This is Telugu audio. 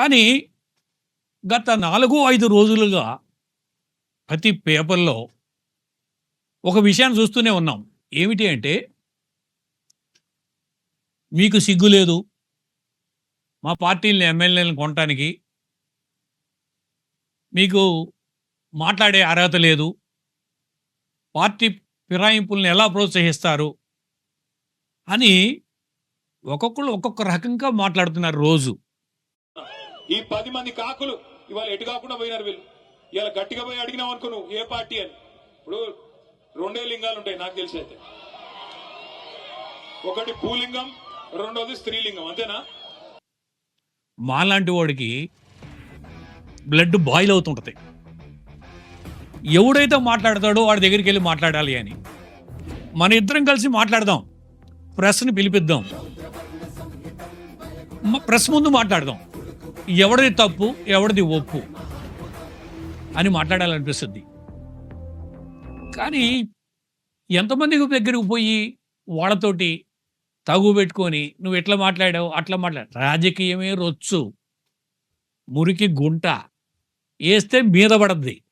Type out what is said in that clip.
కానీ గత నాలుగు ఐదు రోజులుగా ప్రతి పేపర్లో ఒక విషయాన్ని చూస్తూనే ఉన్నాం. ఏమిటి అంటే మీకు సిగ్గు లేదు. మా పార్టీని ఎమ్మెల్యేలను కొనటానికి మీకు మాట్లాడే అర్హత లేదు. పార్టీ ఫిరాయింపులను ఎలా ప్రోత్సహిస్తారు అని ఒక్కొక్కరు ఒక్కొక్క రకంగా మాట్లాడుతున్నారు రోజు. ఈ పది మంది కాకులు ఇవాళ ఎటు కాకుండా పోయినారు వీళ్ళు. ఇవాళ గట్టిగా పోయి అడిగినావు అనుకో నువ్వు ఏ పార్టీ అని. ఇప్పుడు రెండే లింగాలు ఉంటాయి నాకు తెలిసి అయితే. ఒకటి భూలింగం రెండోది స్త్రీలింగం అంతేనా? మాలాంటి వాడికి బ్లడ్ బాయిల్ అవుతుంటుంది. ఎవడైతే మాట్లాడతాడో వాడి దగ్గరికి వెళ్ళి మాట్లాడాలి అని. మన ఇద్దరం కలిసి మాట్లాడదాం. ప్రెస్ని పిలిపిద్దాం. ప్రెస్ ముందు మాట్లాడదాం. ఎవడిది తప్పు ఎవడిది ఒప్పు అని మాట్లాడాలనిపిస్తుంది. కానీ ఎంతమంది దగ్గరికి పోయి వాళ్ళతోటి తగు పెట్టుకొని నువ్వు ఎట్లా మాట్లాడావు అట్లా మాట్లాడు రాజకీయమే రొచ్చు. మురికి గుంట. వేస్తే మీద పడద్ది.